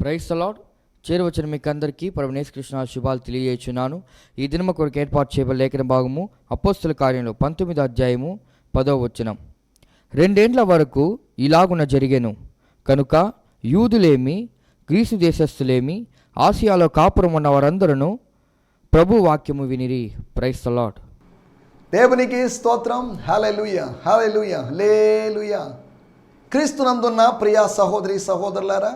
Price అలాడ్ చేరవచ్చిన మీకు అందరికీ పరమేశ్ కృష్ణ శుభాలు తెలియజేస్తున్నాను ఈ దినమ కొరకు ఏర్పాటు చేయబడిన లేఖన భాగము అపోస్తుల కార్యంలో పంతొమ్మిది అధ్యాయము పదో వచనం. రెండేండ్ల వరకు ఇలాగున జరిగాను. కనుక యూదులేమి గ్రీసు దేశస్థులేమి ఆసియాలో కాపురం ఉన్న వారందరూ ప్రభు వాక్యము వినిరి. ప్రైస్ అలాడ్ దేవునికి స్తోత్రం. హాలెలుయ హాలెలుయ లేలుయ క్రీస్తునందున్న ప్రియా సహోదరి సహోదరులారా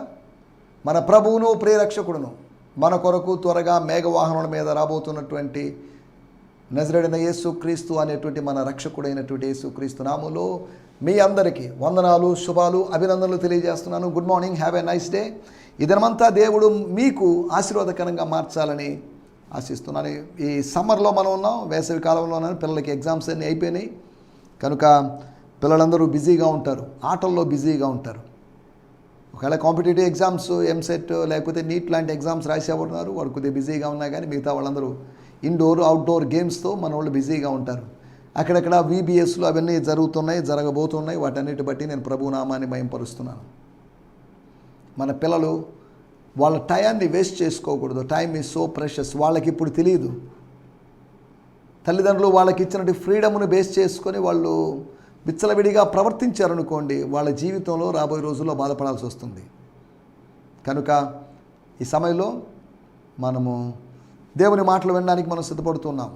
మన ప్రభువును ప్రియరక్షకుడును మన కొరకు త్వరగా మేఘవాహనం మీద రాబోతున్నటువంటి నజరడిన యేసు క్రీస్తు అనేటువంటి మన రక్షకుడైనటువంటి యేసు క్రీస్తు నాములో మీ అందరికీ వందనాలు శుభాలు అభినందనలు తెలియజేస్తున్నాను. Good morning have a nice day ఇదనమంతా దేవుడు మీకు ఆశీర్వాదకరంగా మార్చాలని ఆశిస్తున్నాను. ఈ సమ్మర్లో మనం ఉన్నాం వేసవి కాలంలో ఉన్నాను పిల్లలకి ఎగ్జామ్స్ అన్నీ అయిపోయినాయి. కనుక పిల్లలందరూ బిజీగా ఉంటారు ఆటల్లో బిజీగా ఉంటారు. ఒకవేళ కాంపిటేటివ్ ఎగ్జామ్స్ ఎంసెట్ లేకపోతే నీట్ లాంటి ఎగ్జామ్స్ రాసేవాడున్నారు వాడు కొద్దిగా బిజీగా ఉన్నా కానీ మిగతా వాళ్ళందరూ ఇండోర్ అవుట్డోర్ గేమ్స్తో మన వాళ్ళు బిజీగా ఉంటారు. అక్కడక్కడ వీబీఎస్లు అవన్నీ జరుగుతున్నాయి జరగబోతున్నాయి వాటన్నిటి బట్టి నేను ప్రభునామాన్ని భయంపరుస్తున్నాను మన పిల్లలు వాళ్ళ టయాన్ని వేస్ట్ చేసుకోకూడదు. టైం ఈజ్ సో ప్రెషస్ వాళ్ళకి ఇప్పుడు తెలియదు. తల్లిదండ్రులు వాళ్ళకి ఇచ్చినట్టు ఫ్రీడమ్ను బేస్ చేసుకొని వాళ్ళు విచ్చలవిడిగా ప్రవర్తించారనుకోండి వాళ్ళ జీవితంలో రాబోయే రోజుల్లో బాధపడాల్సి వస్తుంది. కనుక ఈ సమయంలో మనము దేవుని మాటలు వినడానికి మనం సిద్ధపడుతున్నాం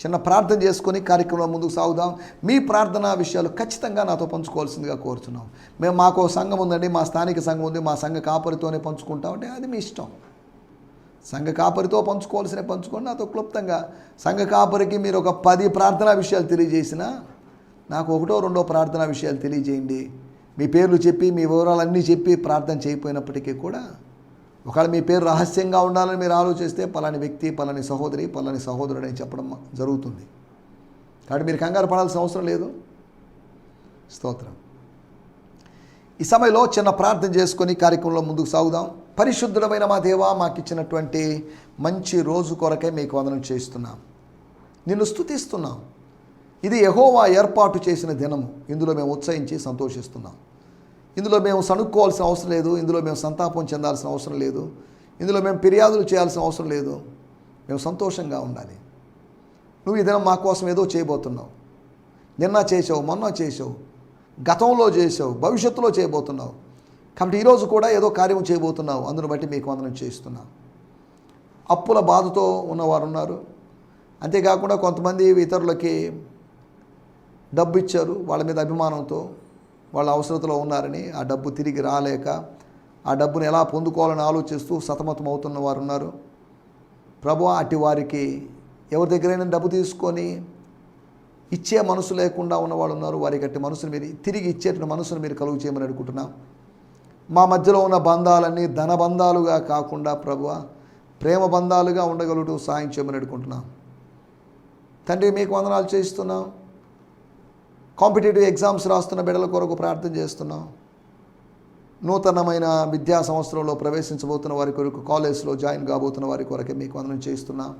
చిన్న ప్రార్థన చేసుకొని కార్యక్రమం ముందుకు సాగుదాం. మీ ప్రార్థన విషయాలు ఖచ్చితంగా నాతో పంచుకోవాల్సిందిగా కోరుతున్నాం మేము మాకు సంఘం ఉందండి మా స్థానిక సంఘం ఉంది మా సంఘ కాపరితోనే పంచుకుంటామంటే అది మీ ఇష్టం. సంఘ కాపరితో పంచుకోవాల్సిన పంచుకోండి నాతో క్లుప్తంగా సంఘ కాపరికి మీరు ఒక పది ప్రార్థనా విషయాలు తెలియజేసినా నాకు ఒకటో రెండో ప్రార్థనా విషయాలు తెలియజేయండి. మీ పేర్లు చెప్పి మీ వివరాలన్నీ చెప్పి ప్రార్థన చేయకపోయినప్పటికీ కూడా ఒకవేళ మీ పేరు రహస్యంగా ఉండాలని మీరు ఆలోచిస్తే పలాని వ్యక్తి పలాని సహోదరి పలాని సహోదరుడు అని చెప్పడం జరుగుతుంది. కాబట్టి మీరు కంగారు పడాల్సిన అవసరం లేదు. స్తోత్రం. ఈ సమయంలో చిన్న ప్రార్థన చేసుకొని కార్యక్రమంలో ముందుకు సాగుదాం. పరిశుద్ధమైన మా దేవా మాకు ఇచ్చినటువంటి మంచి రోజు కొరకే మీకు వందనం చేస్తున్నాం. నిన్ను స్తుతిస్తున్నాం. ఇది యహోవా ఏర్పాటు చేసిన దినము. ఇందులో మేము ఉత్సహించి సంతోషిస్తున్నాం. ఇందులో మేము సణుక్కోవాల్సిన అవసరం లేదు. ఇందులో మేము సంతాపం చెందాల్సిన అవసరం లేదు. ఇందులో మేము ఫిర్యాదులు చేయాల్సిన అవసరం లేదు. మేము సంతోషంగా ఉండాలి. నువ్వు ఈ దినం మా కోసం ఏదో చేయబోతున్నావు. నిన్న చేసావు మొన్న చేసావు గతంలో చేసావు భవిష్యత్తులో చేయబోతున్నావు. కాబట్టి ఈరోజు కూడా ఏదో కార్యం చేయబోతున్నావు. అందును బట్టి మీకు వందనం చేస్తున్నాం. అప్పుల బాధతో ఉన్నవారు ఉన్నారు అంతేకాకుండా కొంతమంది ఇతరులకి డబ్బు ఇచ్చారు వాళ్ళ మీద అభిమానంతో వాళ్ళ అవసరతలో ఉన్నారని ఆ డబ్బు తిరిగి రాలేక ఆ డబ్బును ఎలా పొందుకోవాలని ఆలోచిస్తూ సతమతం అవుతున్న వారు ఉన్నారు. ప్రభు అటు వారికి ఎవరి దగ్గరైనా డబ్బు తీసుకొని ఇచ్చే మనసు లేకుండా ఉన్నవాళ్ళు ఉన్నారు. వారికి అట్టి మనసును మీరు తిరిగి ఇచ్చేటువంటి మనసును మీరు కలుగు చేయమని అడుగుతున్నాం. మా మధ్యలో ఉన్న బంధాలన్నీ ధన బంధాలుగా కాకుండా ప్రభు ప్రేమ బంధాలుగా ఉండగలుగుతూ సాయం చేయమని అడుగుతున్నాం తండ్రి మీకు వందనాలు చేస్తున్నాం. కాంపిటేటివ్ ఎగ్జామ్స్ రాస్తున్న బిడ్డల కొరకు ప్రార్థన చేస్తున్నాం. నూతనమైన విద్యా సంవత్సరంలో ప్రవేశించబోతున్న వారి కొరకు కాలేజ్లో జాయిన్ కాబోతున్న వారి కొరకే మీకు వందనం చేస్తున్నాం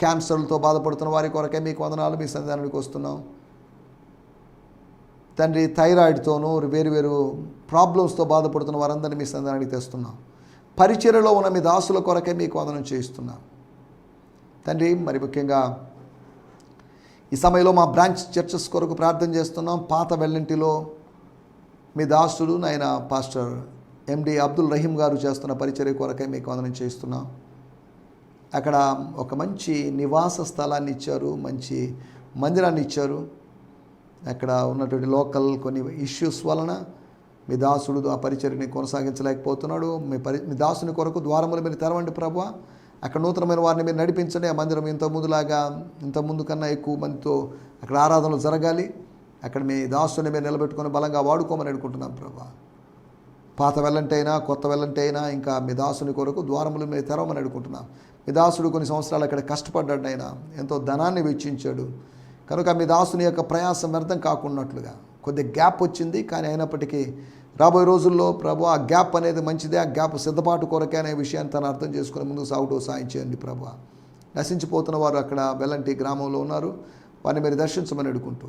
క్యాన్సర్లతో బాధపడుతున్న వారి కొరకే మీకు వందనాలు మీ సంధానానికి వస్తున్నాం. తండ్రి థైరాయిడ్తోనూ వేరు వేరు ప్రాబ్లమ్స్తో బాధపడుతున్న వారందరినీ మీ సంధానానికి తెస్తున్నాం. పరిచర్యలో ఉన్న మీ దాసుల కొరకే మీకు వందనం చేయిస్తున్నాం. తండ్రి మరి ముఖ్యంగా ఈ సమయంలో మా బ్రాంచ్ చర్చెస్ కొరకు ప్రార్థన చేస్తున్నాం. పాత వెల్లంటిలో మీ దాసుడు నాయన పాస్టర్ ఎండి అబ్దుల్ రహీం గారు చేస్తున్న పరిచర్య కొరకై మీకు వందనం చేస్తున్నాం అక్కడ ఒక మంచి నివాస స్థలాన్ని ఇచ్చారు మంచి మందిరాన్ని ఇచ్చారు. అక్కడ ఉన్నటువంటి లోకల్ కొన్ని ఇష్యూస్ వలన మీ దాసుడు ఆ పరిచర్ని కొనసాగించలేకపోతున్నాడు. మీ పరి మీ దాసుని కొరకు ద్వారములు మీరు తెరవండి ప్రభావ. అక్కడ నూతనమైన వారిని మీరు నడిపించండి. ఆ మందిరం ఇంత ముందులాగా ఇంత ముందు కన్నా ఎక్కువ మందితో అక్కడ ఆరాధనలు జరగాలి. అక్కడ మీ దాసుని మీరు నిలబెట్టుకొని బలంగా వాడుకోమని అనుకుంటున్నాం ప్రభా. పాత వెళ్ళంటే అయినా కొత్త వెళ్ళంటే అయినా ఇంకా మీ దాసుని కొరకు ద్వారములు మీరు తెరవమని అడుగుతున్నాం మీ దాసుడు కొన్ని సంవత్సరాలు అక్కడ కష్టపడ్డాడు ఆయన ఎంతో ధనాన్ని వెచ్చించాడు. కనుక మీ దాసుని యొక్క ప్రయాసం వ్యర్థం కాకున్నట్లుగా కొద్ది గ్యాప్ వచ్చింది. కానీ అయినప్పటికీ రాబోయే రోజుల్లో ప్రభు ఆ గ్యాప్ అనేది మంచిదే ఆ గ్యాప్ సిద్ధపాటు కొరకే అనే విషయాన్ని తను అర్థం చేసుకుని ముందుకు సాగుతూ సాయం చేయండి ప్రభు. నశించిపోతున్న వారు అక్కడ వెల్లంటి గ్రామంలో ఉన్నారు. వారిని మీరు దర్శించమని అడుగుంటూ.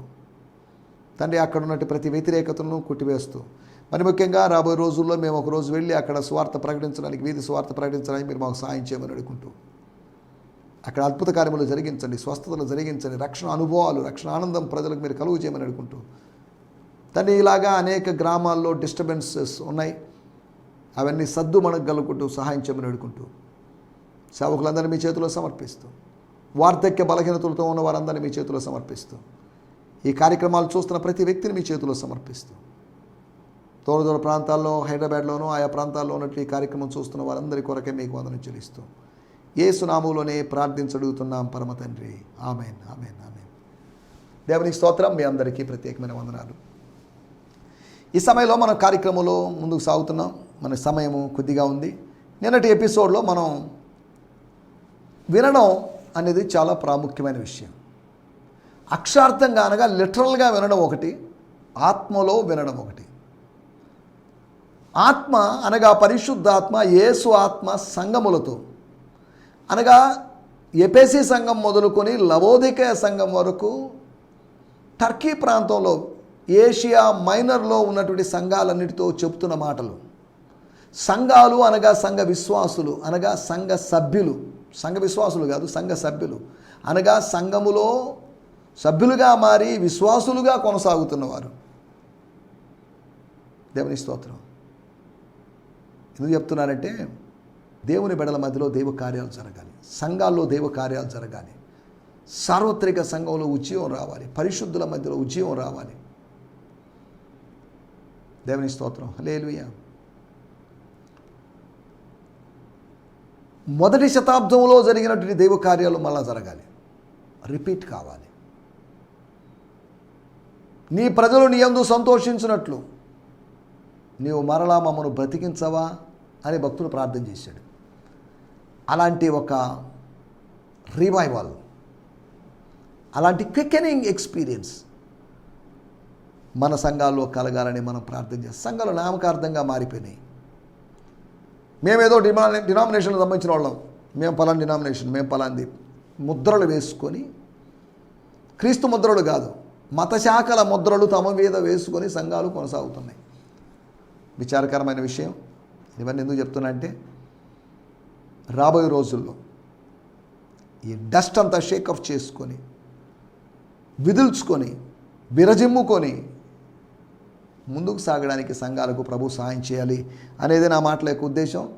తండ్రి అక్కడ ఉన్నట్టు ప్రతి వ్యతిరేకతను కొట్టివేస్తూ. మరి ముఖ్యంగా రాబోయే రోజుల్లో మేము ఒక రోజు వెళ్ళి అక్కడ స్వార్థ ప్రకటించడానికి వీధి స్వార్థ ప్రకటించడానికి మీరు మాకు సాయం చేయమని అడుగుంటూ. అక్కడ అద్భుత కార్యములు జరిగించండి స్వస్థతలు జరిగించండి రక్షణ అనుభవాలు రక్షణ ఆనందం ప్రజలకు మీరు కలుగు చేయమని అడుగుంటూ. తండ్రి ఇలాగా అనేక గ్రామాల్లో డిస్టర్బెన్సెస్ ఉన్నాయి. అవన్నీ సద్దు మనగలుగుకుంటూ సహాయం చేయమని వేడుకుంటూ సేవకులందరినీ మీ చేతిలో సమర్పిస్తూ వార్ధక్య బలహీనతలతో ఉన్న వారందరినీ మీ చేతిలో సమర్పిస్తూ ఈ కార్యక్రమాలు చూస్తున్న ప్రతి వ్యక్తిని మీ చేతిలో సమర్పిస్తూ దూర దూర ప్రాంతాల్లో హైదరాబాద్లోనూ ఆయా ప్రాంతాల్లో ఉన్నట్టు ఈ కార్యక్రమం చూస్తున్న వారందరి కొరకే మీకు వందనం చెల్లిస్తూ ఏ సునామూలోనే ప్రార్థించడుగుతున్నాం పరమ తండ్రి. Amen amen amen. దేవునికి స్తోత్రం మీ అందరికీ ప్రత్యేకమైన వందనాలు. ఈ సమయంలో మన కార్యక్రమంలో ముందుకు సాగుతున్నాం. మన సమయము కొద్దిగా ఉంది. నిన్నటి ఎపిసోడ్లో మనం వినడం అనేది చాలా ప్రాముఖ్యమైన విషయం. అక్షార్థంగా అనగా లిటరల్గా వినడం ఒకటి ఆత్మలో వినడం ఒకటి. ఆత్మ అనగా పరిశుద్ధాత్మ యేసు ఆత్మ సంగములతో. అనగా ఎపేసి సంఘం మొదలుకొని లవోదికయ సంఘం వరకు టర్కీ ప్రాంతంలో ఏషియా మైనర్లో ఉన్నటువంటి సంఘాలన్నిటితో చెప్తున్న మాటలు. సంఘాలు అనగా సంఘ విశ్వాసులు అనగా సంఘ సభ్యులు. సంఘ విశ్వాసులు కాదు సంఘ సభ్యులు. అనగా సంఘములో సభ్యులుగా మారి విశ్వాసులుగా కొనసాగుతున్నవారు. దేవుని స్తోత్రం. ఎందుకు చెప్తున్నారంటే దేవుని బెడల మధ్యలో దైవ కార్యాలు జరగాలి. సంఘాల్లో దైవ కార్యాలు జరగాలి. సార్వత్రిక సంఘంలో ఉద్యమం రావాలి. పరిశుద్ధుల మధ్యలో ఉద్యమం రావాలి. దేవుని స్తోత్రం. లేలుయ మొదటి శతాబ్దంలో జరిగినటువంటి దైవ కార్యాలు మళ్ళా జరగాలి. రిపీట్ కావాలి. నీ ప్రజలు నీ యందు సంతోషించినట్లు నీవు మరలా మమ్మను బ్రతికించవా అని భక్తులు ప్రార్థన చేశాడు. అలాంటి ఒక రివైవల్ అలాంటి క్వికెనింగ్ ఎక్స్పీరియన్స్ మన సంఘాల్లో కలగాలని మనం ప్రార్థన చేస్తాం. సంఘాలు నామకార్థంగా మారిపోయినాయి. మేమేదో డిమా డినామినేషన్కి సంబంధించిన వాళ్ళం. మేము పలాని డినామినేషన్ మేము పలాంది. ముద్రలు వేసుకొని క్రీస్తు ముద్రలు కాదు మతశాఖల ముద్రలు తమ మీద వేసుకొని సంఘాలు కొనసాగుతున్నాయి. విచారకరమైన విషయం. ఇవన్నీ ఎందుకు చెప్తున్నా అంటే రాబోయే రోజుల్లో ఈ డస్ట్ అంతా షేకప్ చేసుకొని విదుల్చుకొని విరజిమ్ముకొని ముందుకు సాగడానికి సంఘాలకు ప్రభు సహాయం చేయాలి అనేది నా మాటల యొక్క ఉద్దేశం.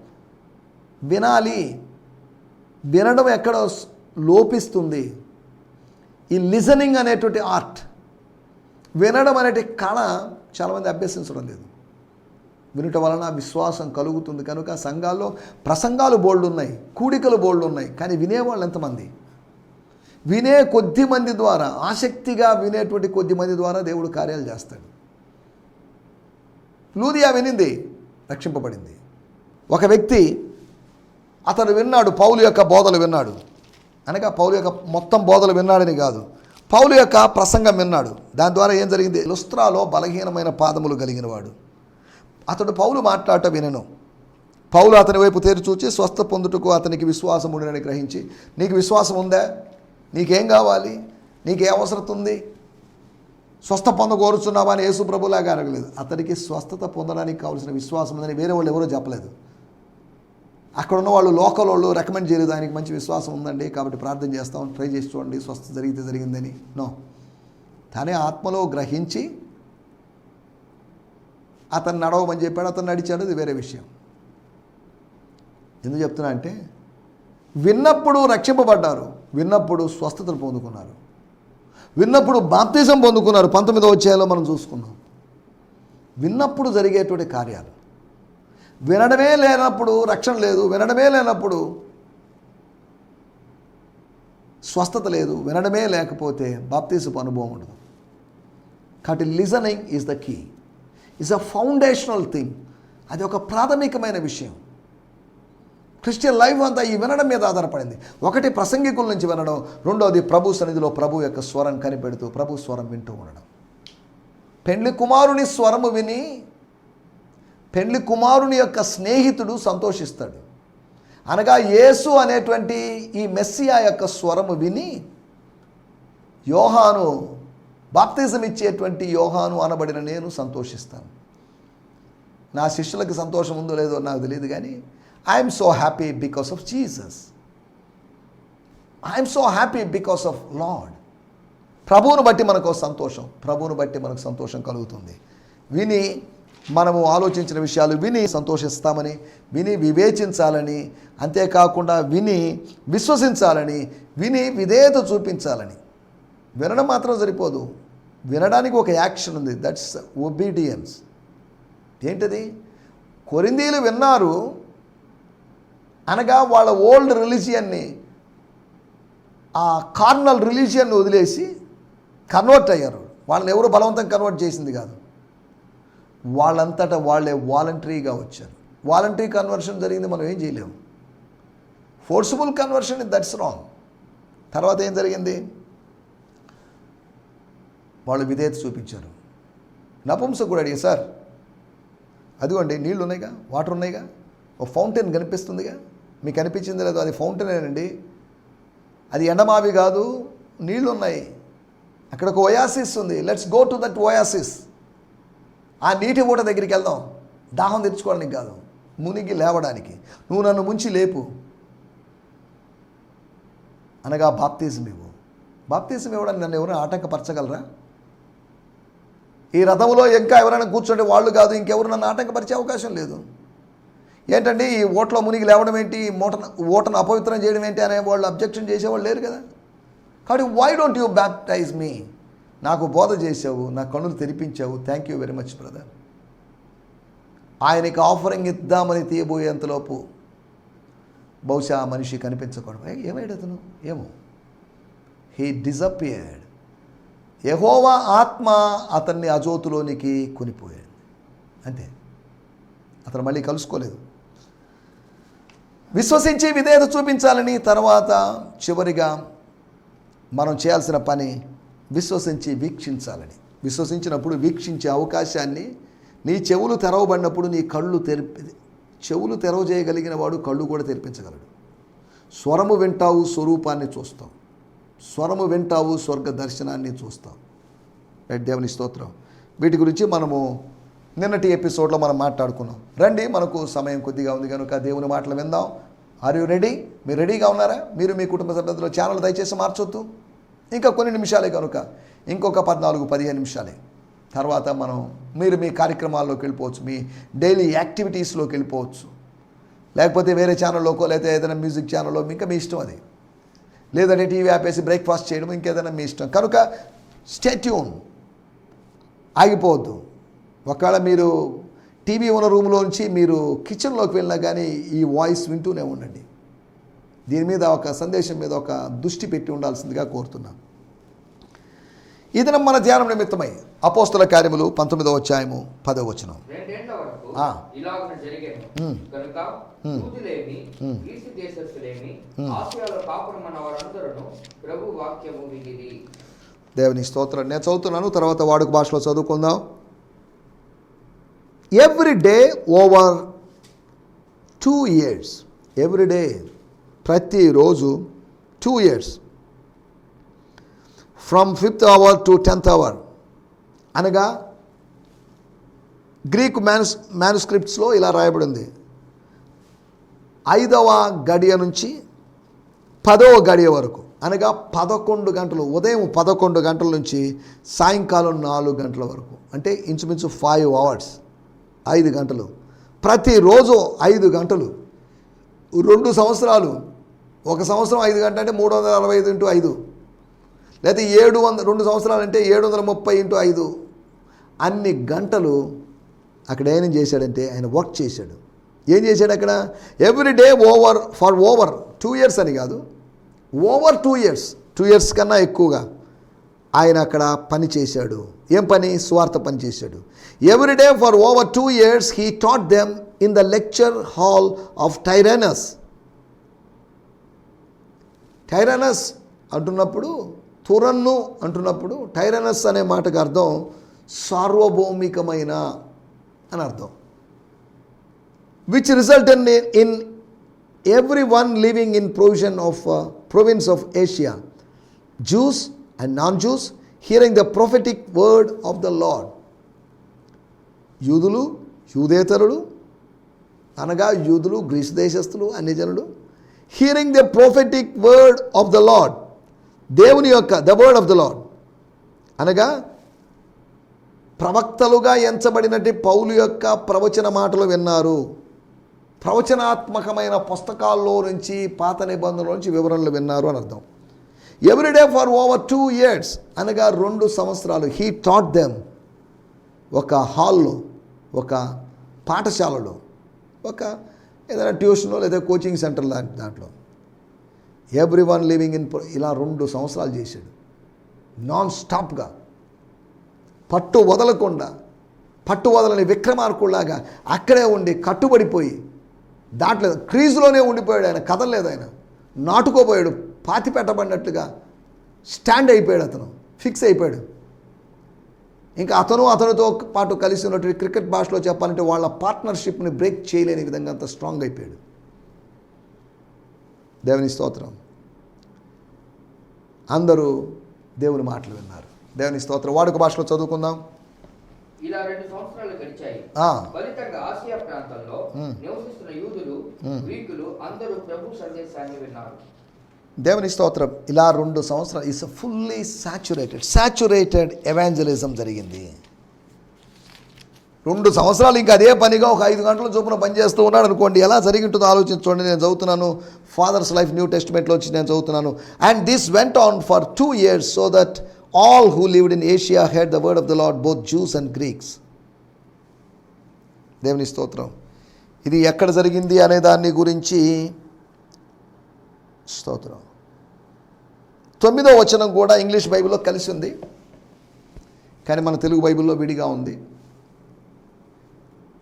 వినాలి. వినడం ఎక్కడో లోపిస్తుంది. ఈ లిజనింగ్ అనేటువంటి ఆర్ట్ వినడం అనేటి కళ చాలామంది అభ్యసించడం లేదు. వినుట వలన విశ్వాసం కలుగుతుంది. కనుక సంఘాల్లో ప్రసంగాలు బోల్డ్ ఉన్నాయి కూడికలు బోల్డ్ ఉన్నాయి కానీ వినేవాళ్ళు ఎంతమంది? వినే కొద్ది మంది ద్వారా ఆసక్తిగా వినేటువంటి కొద్ది మంది ద్వారా దేవుడు కార్యాలు చేస్తాడు. లూదియా వినింది రక్షింపబడింది. ఒక వ్యక్తి అతడు విన్నాడు పౌలు యొక్క బోధలు విన్నాడు. అనగా పౌలు యొక్క మొత్తం బోధలు విన్నాడని కాదు. పౌలు యొక్క ప్రసంగం విన్నాడు. దాని ద్వారా ఏం జరిగింది? లుస్త్రాలో బలహీనమైన పాదములు కలిగిన వాడు అతడు పౌలు మాట్లాడట వినను. పౌలు అతని వైపు తేరు చూచి స్వస్థ పొందుటకు అతనికి విశ్వాసం ఉండని గ్రహించి నీకు విశ్వాసం ఉందా? నీకేం కావాలి? నీకే అవసరం ఉంది? స్వస్థ పొందగోరుచున్నావా అని యేసు ప్రభులాగా అడగలేదు. అతనికి స్వస్థత పొందడానికి కావాల్సిన విశ్వాసం ఉందని వేరే వాళ్ళు ఎవరో చెప్పలేదు. అక్కడ ఉన్న వాళ్ళు లోకల్ వాళ్ళు రికమెండ్ చేయలేదు. ఆయనకి మంచి విశ్వాసం ఉందండి. కాబట్టి ప్రార్థన చేస్తాం. ట్రై చేసి చూడండి. స్వస్థ జరిగితే జరిగిందని. నో తనే ఆత్మలో గ్రహించి అతను నడవమని చెప్పాడు. అతను నడిచాడు. అది వేరే విషయం. ఎందుకు చెప్తున్నా అంటే విన్నప్పుడు రక్షింపబడ్డారు. విన్నప్పుడు స్వస్థతలు పొందుకున్నారు. విన్నప్పుడు బాప్తిజం పొందుకున్నారు. పంతొమ్మిదో అధ్యాయంలో మనం చూసుకున్నాం విన్నప్పుడు జరిగేటువంటి కార్యాలు. వినడమే లేనప్పుడు రక్షణ లేదు. వినడమే లేనప్పుడు స్వస్థత లేదు. వినడమే లేకపోతే బాప్తీసపు అనుభవం ఉండదు. కాబట్టి listening is the key is a foundational thing అది ఒక ప్రాథమికమైన విషయం. క్రిస్టియన్ లైఫ్ అంతా ఈ వినడం మీద ఆధారపడింది. ఒకటి ప్రసంగికుల నుంచి వినడం రెండోది ప్రభు సన్నిధిలో ప్రభు యొక్క స్వరం కనిపెడుతూ ప్రభు స్వరం వింటూ ఉండడం. పెండ్లి కుమారుని స్వరము విని పెండ్లి కుమారుని యొక్క స్నేహితుడు సంతోషిస్తాడు. అనగా యేసు అనేటువంటి ఈ మెస్సియా యొక్క స్వరము విని యోహాను బాప్తిజం ఇచ్చేటువంటి యోహాను అనబడిన నేను సంతోషిస్తాను. నా శిష్యులకు సంతోషం ఉందో లేదో నాకు తెలియదు కానీ I'm so happy because of Jesus I'm so happy because of Lord ప్రభువును బట్టి మనకు సంతోషం. ప్రభువును బట్టి మనకు సంతోషం కలుగుతుంది. విని మనము ఆలోచించిన విషయాలు విని సంతోషిస్తామని విని వివేచించాలని అంతేకాకుండా విని విశ్వసించాలని విని విధేయత చూపించాలని. వినడం మాత్రం సరిపోదు. వినడానికి ఒక యాక్షన్ ఉంది. దట్స్ ఒబీడియన్స్ ఏంటది? కొరిందీలు విన్నారు అనగా వాళ్ళ ఓల్డ్ రిలీజియన్ని ఆ కార్నల్ రిలీజియన్ వదిలేసి కన్వర్ట్ అయ్యారు. వాళ్ళని ఎవరు బలవంతం కన్వర్ట్ చేసింది కాదు. వాళ్ళంతటా వాళ్ళే వాలంటరీగా వచ్చారు. వాలంటరీ కన్వర్షన్ జరిగింది మనం ఏం చేయలేము. Forcible conversion that's wrong. తర్వాత ఏం జరిగింది? వాళ్ళు విధేయత చూపించారు. నపుంసకు కూడా అడిగి సార్ అదిగోండి నీళ్ళు ఉన్నాయిగా వాటర్ ఉన్నాయిగా ఒక ఫౌంటైన్ కనిపిస్తుందిగా? మీకు అనిపించింది లేదు అది ఫౌంటనేనండి అది ఎండమావి కాదు నీళ్ళు ఉన్నాయి అక్కడ ఒక ఓయాసిస్ ఉంది. Let's go to that oasis ఆ నీటి ఊట దగ్గరికి వెళ్దాం. దాహం తెచ్చుకోవడానికి కాదు మునిగి లేవడానికి. నువ్వు నన్ను ముంచి లేపు. అనగా బాప్తీజం ఇవ్వు. బాప్తీజం ఇవ్వడానికి నన్ను ఎవరైనా ఆటంకపరచగలరా? ఈ రథంలో ఇంకా ఎవరైనా కూర్చుంటే వాళ్ళు కాదు ఇంకెవరు నన్ను ఆటంకపరిచే అవకాశం లేదు. ఏంటండి ఈ ఓట్లో మునిగి లేవడం ఏంటి? ఈ మూటను ఓటను అపవిత్రం చేయడం ఏంటి అనే వాళ్ళు అబ్జెక్షన్ చేసేవాళ్ళు లేరు కదా. కాబట్టి why don't you baptize me నాకు బోధ చేసావు నా కన్నులు తెరిపించావు. Thank you very much brother ఆయనకి ఆఫరింగ్ ఇద్దామని తీయబోయేంతలోపు బహుశా ఆ మనిషి కనిపించకూడదు. ఏమయ్యాడు అతను? ఏమో. హీ డిజపియర్డ్ యహోవా ఆత్మ అతన్ని అజోతులోనికి కొనిపోయాడు. అంతే. అతను మళ్ళీ కలుసుకోలేదు. విశ్వసించి విధేయత చూపించాలని తర్వాత చివరిగా మనం చేయాల్సిన పని విశ్వసించి వీక్షించాలని. విశ్వసించినప్పుడు వీక్షించే అవకాశాన్ని నీ చెవులు తెరవబడినప్పుడు నీ కళ్ళు తెరిపి చెవులు తెరవ చేయగలిగిన వాడు కళ్ళు కూడా తెరిపించగలడు. స్వరము వింటావు స్వరూపాన్ని చూస్తావు. స్వరము వింటావు స్వర్గ దర్శనాన్ని చూస్తావు. రైట్ దేవుని స్తోత్రం? వీటి గురించి మనము నిన్నటి ఎపిసోడ్లో మనం మాట్లాడుకున్నాం. రండి మనకు సమయం కొద్దిగా ఉంది కనుక దేవుని మాటలు విందాం. ఆర్ యూ రెడీ మీరు రెడీగా ఉన్నారా? మీరు మీ కుటుంబ సభ్యులతో ఛానల్ దయచేసి మార్చొద్దు. ఇంకా కొన్ని నిమిషాలే కనుక ఇంకొక పద్నాలుగు పదిహేను నిమిషాలే. తర్వాత మనం మీరు మీ కార్యక్రమాల్లోకి వెళ్ళిపోవచ్చు మీ డైలీ యాక్టివిటీస్లోకి వెళ్ళిపోవచ్చు. లేకపోతే వేరే ఛానల్లోకో లేకపోతే ఏదైనా మ్యూజిక్ ఛానల్లో ఇంకా మీ ఇష్టం అది. లేదంటే టీవీ ఆపేసి బ్రేక్ఫాస్ట్ చేయడం ఇంకేదైనా మీ ఇష్టం. కనుక స్టాట్యూన్ ఆగిపోవద్దు. ఒకవేళ మీరు టీవీ ఉన్న రూమ్లోంచి మీరు కిచెన్లోకి వెళ్ళినా కానీ ఈ వాయిస్ వింటూనే ఉండండి. దీని మీద ఒక సందేశం మీద ఒక దృష్టి పెట్టి ఉండాల్సిందిగా కోరుతున్నాను ఈ దినం మన ధ్యానం నిమిత్తమై అపోస్తుల కార్యములు పంతొమ్మిదవ అధ్యాయము పదవ వచనం. దేవుని స్తోత్రం. నేను చదువుతున్నాను తర్వాత వాడుక భాషలో చదువుకుందాం. Every day over two years every day ప్రతిరోజు two years from fifth hour to tenth hour అనగా గ్రీక్ మ్యానుస్ మ్యానుస్క్రిప్ట్స్లో ఇలా రాయబడి ఉంది ఐదవ గడియ నుంచి పదవ గడియ వరకు. అనగా పదకొండు గంటలు ఉదయం పదకొండు గంటల నుంచి సాయంకాలం నాలుగు గంటల వరకు. అంటే ఇంచుమించు ఫైవ్ అవర్స్ ఐదు గంటలు. ప్రతిరోజు ఐదు గంటలు. రెండు సంవత్సరాలు. ఒక సంవత్సరం ఐదు గంటలు అంటే మూడు వందల అరవై ఐదు ఇంటూ ఐదు. లేకపోతే ఏడు వంద రెండు సంవత్సరాలు అంటే ఏడు వందల ముప్పై ఇంటూ ఐదు. అన్ని గంటలు అక్కడ ఏం చేశాడంటే ఆయన వర్క్ చేశాడు. ఏం చేశాడు అక్కడ? Every day over for over two years అని కాదు. Over two years two years కన్నా ఎక్కువగా. ఆయన అక్కడ పని చేశాడు. ఏం పని? స్వార్థ పని చేశాడు. Day for over two years he taught them in the lecture hall of Tyrannus Tyrannus అంటున్నప్పుడు తురన్ను అంటున్నప్పుడు టైరానస్ అనే మాటకు అర్థం సార్వభౌమికమైన అని అర్థం. Which result in in every one living in provision of province of Asia Jews and non Jews hearing the prophetic word of the Lord యూదులు యూదేతరులు అనగా యూదులు గ్రీసు దేశస్థులు అన్ని జనులు hearing the prophetic word of the Lord దేవుని యొక్క the word of the Lord అనగా ప్రవక్తలుగా ఎంచబడినటి పౌలు యొక్క ప్రవచన మాటలు విన్నారు. ప్రవచనాత్మకమైన పుస్తకాల్లో నుంచి పాత నిబంధనల నుంచి వివరణలు విన్నారు అని అర్థం. Everyday for over two years అనగా రెండు సంవత్సరాలు హీ టాట్ దెమ్ ఒక హాల్లో ఒక పాఠశాలలో ఒక ఏదైనా ట్యూషన్లో లేదా కోచింగ్ సెంటర్ లాంటి దాంట్లో. ఎవ్రీ వన్ లివింగ్ ఇన్ ఇలా రెండు సంవత్సరాలు చేశాడు. నాన్ స్టాప్గా పట్టు వదలకుండా పట్టు వదలని విక్రమార్కుల్లాగా అక్కడే ఉండి కట్టుబడిపోయి దాంట్లో క్రీజులోనే ఉండిపోయాడు ఆయన కదలలేదు ఆయన. నాటుకోపోయాడు పాతి పెట్టబడినట్లుగా స్టాండ్ అయిపోయాడు అతను ఫిక్స్ అయిపోయాడు. ఇంకా అతను అతనితో పాటు కలిసి ఉన్నటువంటి క్రికెట్ భాషలో చెప్పాలంటే వాళ్ళ పార్ట్నర్షిప్ని బ్రేక్ చేయలేని విధంగా అంత స్ట్రాంగ్ అయిపోయాడు. దేవుని స్తోత్రం. అందరూ దేవుని మాటలు విన్నారు. దేవుని స్తోత్రం. వాడుక భాషలో చదువుకుందాం. ఇలా రెండు సంవత్సరాలు గడిచాయి. ఫలితంగా ఆసియా ప్రాంతంలో. నివసిస్తున్న యూదులు. గ్రీకులు అందరూ ప్రభు సందేశాన్ని విన్నారు. దేవుని స్తోత్రం ఇలా రెండు సంవత్సరాలు is fully saturated saturated evangelism జరిగింది. రెండు సంవత్సరాలు ఇంకా అదే పనిగా ఒక ఐదు గంటల చొప్పున పనిచేస్తూ ఉన్నాడు అనుకోండి ఎలా జరిగి ఉంటుందో నేను చదువుతున్నాను ఫాదర్స్ లైఫ్ న్యూ టెస్ట్మెంట్లో వచ్చి నేను చదువుతున్నాను. And this went on for two years so that all who lived in Asia heard the word of the Lord both Jews and Greeks దేవుని స్తోత్రం. ఇది ఎక్కడ జరిగింది అనే దాన్ని గురించి స్తోత్రం. తొమ్మిదో వచనం కూడా ఇంగ్లీష్ బైబిల్లో కలిసి ఉంది. కానీ మన తెలుగు బైబిల్లో విడిగా ఉంది.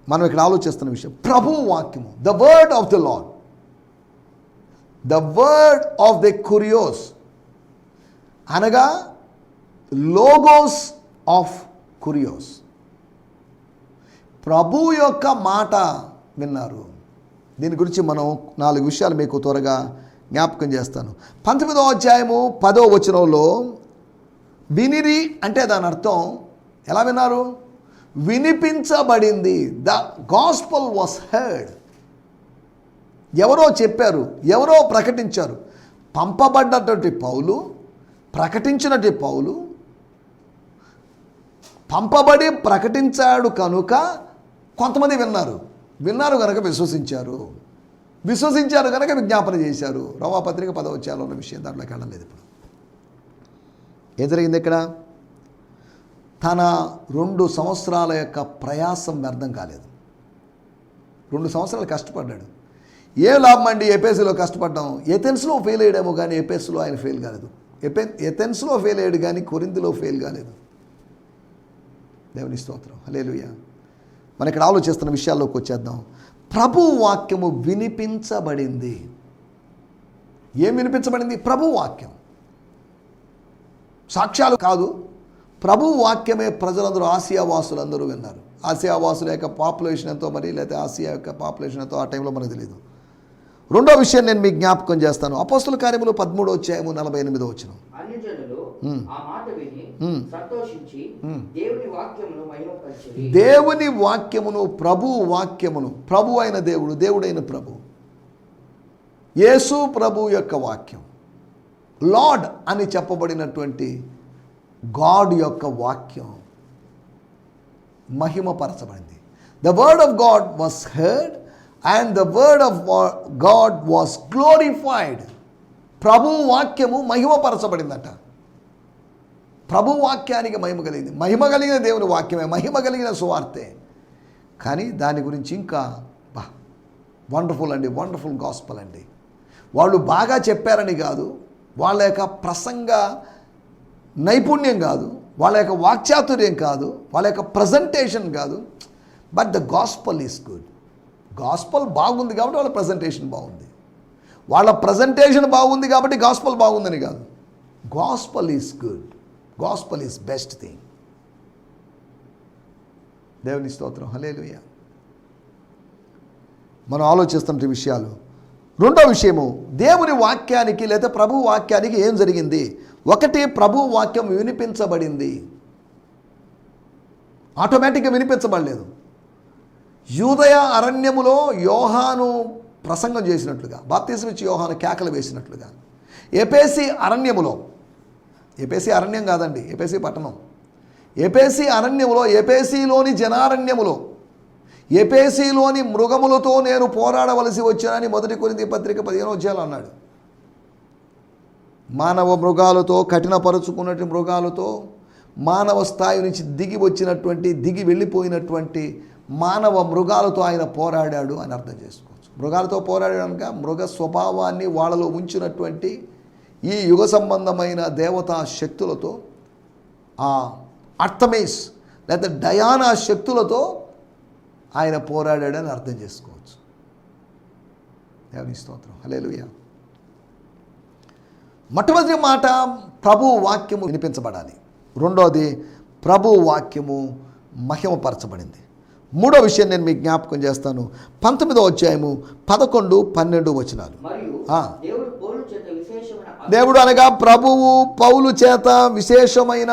మనం ఇక్కడ ఆలోచిస్తున్న విషయం ప్రభు వాక్యము the word of the Lord the word of the కురియోస్ అనగా లోగోస్ ఆఫ్ కురియోస్ ప్రభు యొక్క మాట విన్నారు. దీని గురించి మనం నాలుగు విషయాలు మీకు త్వరగా జ్ఞాపకం చేస్తాను. పంతొమ్మిదో అధ్యాయము పదో వచనంలో వినిరి అంటే దాని అర్థం ఎలా విన్నారు? వినిపించబడింది. ద గాస్పల్ వాస్ హెర్డ్ ఎవరో చెప్పారు ఎవరో ప్రకటించారు. పంపబడ్డటువంటి పౌలు ప్రకటించినటువంటి పౌలు పంపబడి ప్రకటించాడు కనుక కొంతమంది విన్నారు. విన్నారు కనుక విశ్వసించారు. విశ్వసించారు కనుక విజ్ఞాపన చేశారు. రవాపత్రిక పదవచ్యాలో ఉన్న విషయం దాంట్లోకి వెళ్ళలేదు ఇప్పుడు. ఏం జరిగింది ఇక్కడ? తన రెండు సంవత్సరాల యొక్క ప్రయాసం వ్యర్థం కాలేదు. రెండు సంవత్సరాలు కష్టపడ్డాడు. ఏ లాభం అండి? ఎపేసీలో కష్టపడ్డాం. ఎథెన్స్లో ఫెయిల్ అయ్యాడేమో కానీ ఎపేస్లో ఆయన ఫెయిల్ కాలేదు. ఎపె ఎథెన్స్లో ఫెయిల్ అయ్యాడు కానీ కొరిందిలో ఫెయిల్ కాలేదు. దేవుని స్తోత్రం. హలేలుయ మన ఇక్కడ ఆలోచిస్తున్న విషయాల్లోకి వచ్చేద్దాం. ప్రభు వాక్యము వినిపించబడింది. ఏం వినిపించబడింది? ప్రభు వాక్యం సాక్ష్యాలు కాదు. ప్రభు వాక్యమే ప్రజలందరూ ఆసియా వాసులందరూ విన్నారు. ఆసియా వాసుల యొక్క పాపులేషన్ ఎంతో మరి లేకపోతే ఆసియా యొక్క పాపులేషన్ ఎంతో ఆ టైంలో మనకు తెలియదు రెండో విషయం నేను మీకు జ్ఞాపకం చేస్తాను. అపోస్తుల కార్యములు పదమూడో వచ్చాయము నలభై ఎనిమిదో వచ్చిన దేవుని వాక్యమును ప్రభు వాక్యమును ప్రభు అయిన దేవుడు దేవుడైన ప్రభు. యేసు ప్రభు యొక్క వాక్యం. లార్డ్ అని చెప్పబడినటువంటి గాడ్ యొక్క వాక్యం మహిమపరచబడింది. The word of God was heard and the word of God was glorified ప్రభు వాక్యము మహిమపరచబడిందట. ప్రభు వాక్యానికి మహిమ కలిగింది. మహిమ కలిగిన దేవుని వాక్యమే మహిమ కలిగిన సువార్తే. కానీ దాని గురించి ఇంకా బా వండర్ఫుల్ అండి వండర్ఫుల్ గాస్పల్ అండి. వాళ్ళు బాగా చెప్పారని కాదు వాళ్ళ యొక్క ప్రసంగ నైపుణ్యం కాదు వాళ్ళ యొక్క వాక్చాతుర్యం కాదు వాళ్ళ యొక్క ప్రజెంటేషన్ కాదు. But the gospel is good. Gospel బాగుంది కాబట్టి వాళ్ళ ప్రజెంటేషన్ బాగుంది. వాళ్ళ ప్రజెంటేషన్ బాగుంది కాబట్టి గాస్పల్ బాగుందని కాదు. Gospel is good gospel is best thing దేవుని స్తోత్రం. హలేలుయ మనం ఆలోచిస్తున్న విషయాలు. రెండో విషయము దేవుని వాక్యానికి లేదా ప్రభు వాక్యానికి ఏం జరిగింది? ఒకటి ప్రభు వాక్యం వినిపించబడింది. ఆటోమేటిక్గా వినిపించబడలేదు. యూదయ అరణ్యములో యోహాను ప్రసంగం చేసినట్లుగా బాప్తీసం ఇచ్చి యోహాను కేకలు వేసినట్లుగా. ఎపేసి అరణ్యములో ఎపేసి అరణ్యం కాదండి ఎపేసి పట్టణం. ఎపేసి అరణ్యములో ఎపేసిలోని జనారణ్యములో ఎపేసిలోని మృగములతో నేను పోరాడవలసి వచ్చానని మొదటి కొరింది పత్రిక పదిహేను వచ్చాలు అన్నాడు. మానవ మృగాలతో కఠినపరుచుకున్నటువంటి మృగాలతో మానవ స్థాయి నుంచి దిగి వచ్చినటువంటి దిగి వెళ్ళిపోయినటువంటి మానవ మృగాలతో ఆయన పోరాడాడు అని అర్థం చేసుకోవచ్చు. మృగాలతో పోరాడాడు మృగ స్వభావాన్ని వాళ్ళలో ఉంచినటువంటి ఈ యుగ సంబంధమైన దేవతా శక్తులతో ఆ అర్థమేస్ లేదా డయానా శక్తులతో ఆయన పోరాడాడని అర్థం చేసుకోవచ్చు. దేవుని స్తోత్రం. హలేలుయ మొట్టమొదటి మాట ప్రభు వాక్యము వినిపించబడాలి. రెండోది ప్రభు వాక్యము మహిమపరచబడింది. మూడో విషయం నేను మీకు జ్ఞాపకం చేస్తాను. పంతొమ్మిదో అధ్యాయము పదకొండు పన్నెండు వచనాలు. దేవుడు అనగా ప్రభువు పౌలు చేత విశేషమైన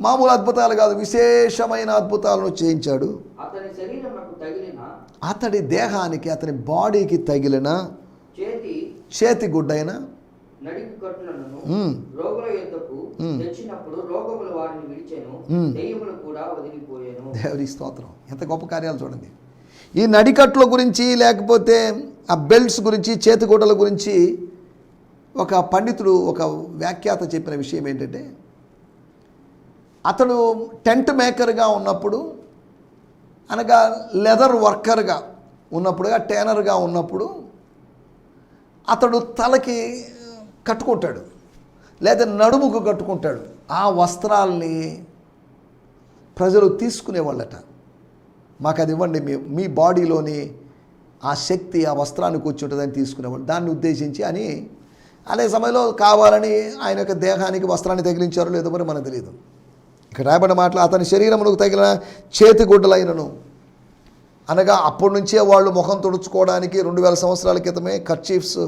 మామూలు అద్భుతాలు కాదు విశేషమైన అద్భుతాలను చేయించాడు. అతడి దేహానికి అతని బాడీకి తగిలిన చేతి చేతి గుడ్డైన నడికి కట్టులను మ్మ్. రోగుల యొద్దకు మ్మ్. తెచ్చినప్పుడు రోగములు వారిని విడిచెను మ్మ్. దెయ్యములు కూడా వదిలిపోయాను దేవుని స్తోత్రం ఎంత గొప్ప కార్యాలు చూడండి ఈ నడికట్ల గురించి లేకపోతే ఆ బెల్ట్స్ గురించి చేతిగుడ్డల గురించి ఒక పండితుడు ఒక వ్యాఖ్యాత చెప్పిన విషయం ఏంటంటే అతడు టెంట్ మేకర్గా ఉన్నప్పుడు అనగా లెదర్ వర్కర్గా ఉన్నప్పుడుగా టేనర్గా ఉన్నప్పుడు అతడు తలకి కట్టుకుంటాడు. లేదా నడుముకు కట్టుకుంటాడు. ఆ వస్త్రాల్ని ప్రజలు తీసుకునేవాళ్ళట. మాకు అది ఇవ్వండి మీ మీ బాడీలోని ఆ శక్తి ఆ వస్త్రాన్ని కూర్చుంటుందని తీసుకునేవాళ్ళు. దాన్ని ఉద్దేశించి అని అనే సమయంలో కావాలని ఆయన యొక్క దేహానికి వస్త్రాన్ని తగిలించారో లేదో మరి మనకు తెలియదు. ఇక్కడ రాయబడిన మాటలు అతని శరీరమునకు తగిలిన చేతి గుడ్డలైనను అనగా అప్పటి నుంచే వాళ్ళు ముఖం తుడుచుకోవడానికి రెండు వేల సంవత్సరాల క్రితమే కర్చీఫ్స్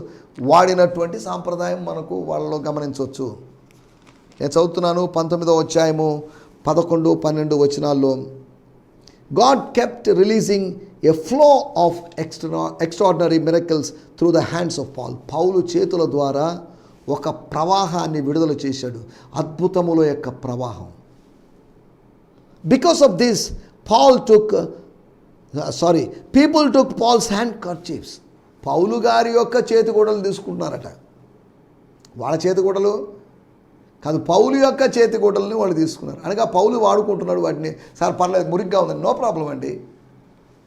వాడినటువంటి సాంప్రదాయం మనకు వాళ్ళలో గమనించవచ్చు. నేను చదువుతున్నాను పంతొమ్మిదవ అధ్యాయము పదకొండు పన్నెండు వచనాల్లో. God kept releasing a flow of extra extraordinary miracles through the hands of Paul పౌలు చేతుల ద్వారా ఒక ప్రవాహాన్ని విడుదల చేశాడు. అద్భుతముల యొక్క ప్రవాహం. Because of this Paul took sorry people took Paul's handkerchiefs పౌలు గారి యొక్క చేతిగూడలు తీసుకుంటున్నారట. వాళ్ళ చేతిగూడలు? కాదు పౌలు యొక్క చేతిగూడలని వాళ్ళు తీసుకున్నారు. అనగా పౌలు వాడుకుంటున్నాడు వాటిని. సార్ పర్లేదు మురిగ్గా ఉందండి నో ప్రాబ్లం అండి.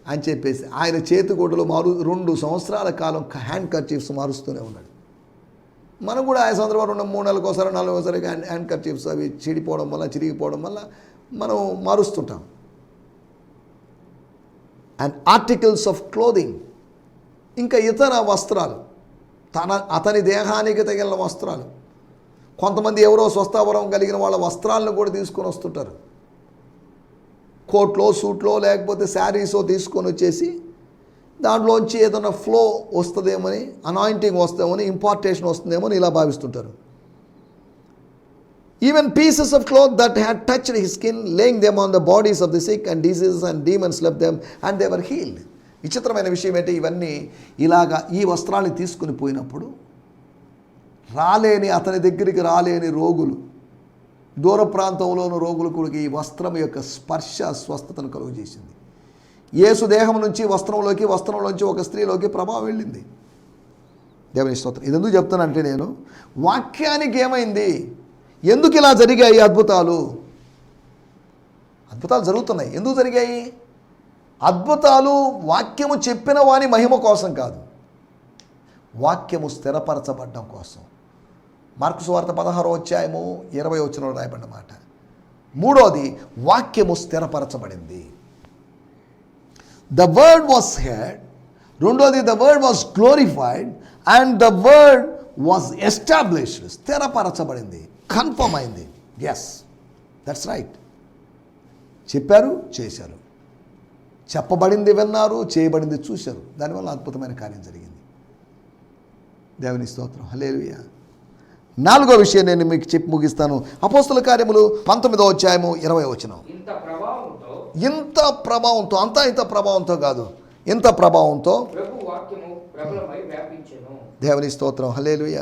అని చెప్పేసి ఆయన చేతిగూడలు మారు రెండు సంవత్సరాల కాలం హ్యాండ్ కర్చీఫ్స్ మారుస్తూనే ఉన్నాడు. మనం కూడా ఆ సందర్భంలో రెండు మూడు నెలలకు ఒకసారి నాలుగు ఒకసారి హ్యాండ్ హ్యాండ్ కర్చీఫ్స్ అవి చెడిపోవడం వల్ల చిరిగిపోవడం వల్ల మనం మారుస్తుంటాం. అండ్ ఆర్టికల్స్ ఆఫ్ క్లోదింగ్ ఇంకా ఇతర వస్త్రాలు. తన అతని దేహానికి తగిలిన వస్త్రాలు. కొంతమంది ఎవరో స్వస్థావరం కలిగిన వాళ్ళ వస్త్రాలను కూడా తీసుకొని వస్తుంటారు. కోట్లో సూట్లో లేకపోతే శారీసో తీసుకొని వచ్చేసి దాంట్లోంచి ఏదైనా ఫ్లో వస్తుందేమని అనాయింటింగ్ వస్తుందేమని ఇంపార్టేషన్ వస్తుందేమో ఇలా భావిస్తుంటారు. Even pieces of cloth that had touched his skin laying them on the bodies of the sick and diseases and demons left them and they were healed విచిత్రమైన విషయం ఏంటి? ఇవన్నీ ఇలాగా ఈ వస్త్రాన్ని తీసుకుని పోయినప్పుడు రాలేని అతని దగ్గరికి రాలేని రోగులు దూర ప్రాంతంలోని రోగులు కూడా ఈ వస్త్రం యొక్క స్పర్శ స్వస్థతను కలుగజేసింది యేసు దేహం నుంచి వస్త్రంలోకి వస్త్రంలోంచి ఒక స్త్రీలోకి ప్రభావం వెళ్ళింది. దేవుని స్తోత్రం. ఇది ఎందుకు చెప్తానంటే నేను వాక్యానికి ఏమైంది? ఎందుకు ఇలా జరిగాయి అద్భుతాలు? అద్భుతాలు జరుగుతున్నాయి. ఎందుకు జరిగాయి? అద్భుతాలు వాక్యము చెప్పిన వాని మహిమ కోసం కాదు. వాక్యము స్థిరపరచబడ్డం కోసం. మార్కు సువార్త పదహారో అధ్యాయము ఇరవై వచ్చిన రాయబడిన మాట. మూడోది వాక్యము స్థిరపరచబడింది. ద వర్డ్ వాస్ హెడ్ రెండోది the word was glorified and the word was established స్థిరపరచబడింది confirm అయింది ఎస్ దట్స్ రైట్ చెప్పారు చేశారు. చెప్పబడింది విన్నారు చేయబడింది చూశారు. దానివల్ల అద్భుతమైన కార్యం జరిగింది. దేవుని స్తోత్రం. హలేలుయ నాలుగో విషయం నేను మీకు చెప్పి ముగిస్తాను. అపోస్తుల కార్యములు పంతొమ్మిదో అధ్యాయము ఇరవై ప్రభావంతో ఇంత ప్రభావంతో అంతా ఇంత ప్రభావంతో కాదు. ఇంత ప్రభావంతో దేవుని స్తోత్రం. హలేలుయ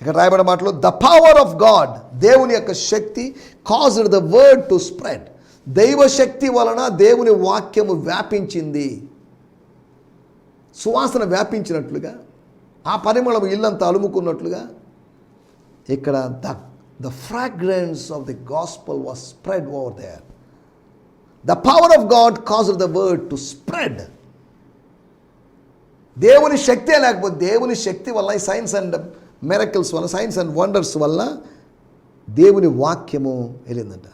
ఇక్కడ రాయబడిన మాటలు ద పవర్ ఆఫ్ గాడ్ దేవుని యొక్క శక్తి caused the word to spread దైవ శక్తి వలన దేవుని వాక్యము వ్యాపించింది. సువాసన వ్యాపించినట్లుగా ఆ పరిమళం ఇల్లంతా అలుముకున్నట్లుగా ఇక్కడ the the fragrance of the gospel was spread over there the power of God cause the word to spread దేవుని శక్తే లేకపోతే దేవుని శక్తి వల్ల ఈ సైన్స్ అండ్ మెరకల్స్ వల్ల సైన్స్ అండ్ వండర్స్ వల్ల దేవుని వాక్యము వెళ్ళిందంట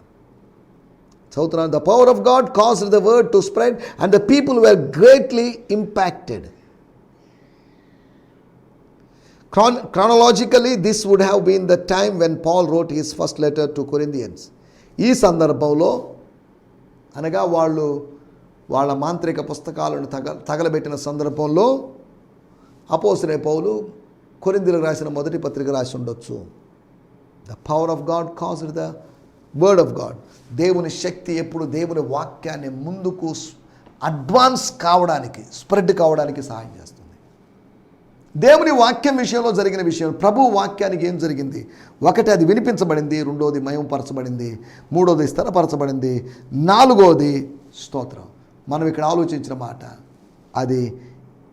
చదువుతున్నాను the power of God cause the word to spread and the people were greatly impacted Chron- chronologically, this would have been the time when Paul wrote his first letter to Corinthians. ఈ సందర్భంలో అనగా వాళ్ళు వాళ్ళ మాంత్రిక పుస్తకాలను తగ తగలబెట్టిన సందర్భంలో అపోసరే పౌలు కొరిందులకు రాసిన మొదటి పత్రిక రాసి ఉండొచ్చు. The power of God cause the word of God దేవుని శక్తి ఎప్పుడు దేవుని వాక్యాన్ని ముందుకు అడ్వాన్స్ కావడానికి స్ప్రెడ్ కావడానికి సహాయం చేస్తుంది. దేవుని వాక్యం విషయంలో జరిగిన విషయం ప్రభు వాక్యానికి ఏం జరిగింది? ఒకటి అది వినిపించబడింది రెండోది మయంపరచబడింది మూడోది స్థిరపరచబడింది నాలుగోది స్తోత్రం. మనం ఇక్కడ ఆలోచించిన మాట అది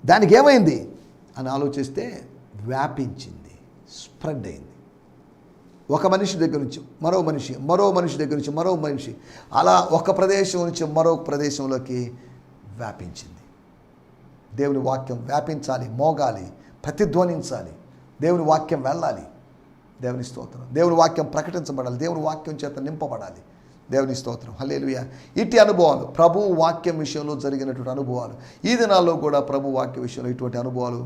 దానికి ఏమైంది? అని ఆలోచిస్తే వ్యాపించింది స్ప్రెడ్ అయింది. ఒక మనిషి దగ్గర నుంచి మరో మనిషి మరో మనిషి దగ్గర నుంచి మరో మనిషి అలా ఒక ప్రదేశం నుంచి మరో ప్రదేశంలోకి వ్యాపించింది. దేవుని వాక్యం వ్యాపించాలి మోగాలి ప్రతిధ్వనించాలి. దేవుని వాక్యం వెళ్ళాలి. దేవుని స్తోత్రం. దేవుని వాక్యం ప్రకటించబడాలి. దేవుని వాక్యం చేత నింపబడాలి. దేవుని స్తోత్రం. హలేలుయ ఇట్టి అనుభవాలు ప్రభు వాక్యం విషయంలో జరిగినటువంటి అనుభవాలు ఈ దినాల్లో కూడా ప్రభు వాక్య విషయంలో ఇటువంటి అనుభవాలు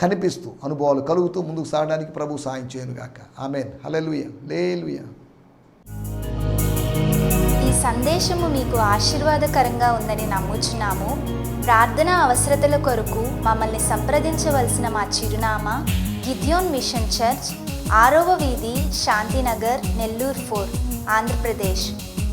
కనిపిస్తూ అనుభవాలు కలుగుతూ ముందుకు సాగడానికి ప్రభు సాయం చేయనుగాక ఆమెన్. హలేలుయ లేలుయ ఈ సందేశము మీకు ఆశీర్వాదకరంగా ఉందని నమ్ముచున్నాము. ప్రార్థన అవసరతల కొరకు మమ్మల్ని సంప్రదించవలసిన మా చిరునామా గిద్యోన్ మిషన్ చర్చ్ ఆరవ వీధి శాంతినగర్ నెల్లూరు ఫోర్ ఆంధ్రప్రదేశ్.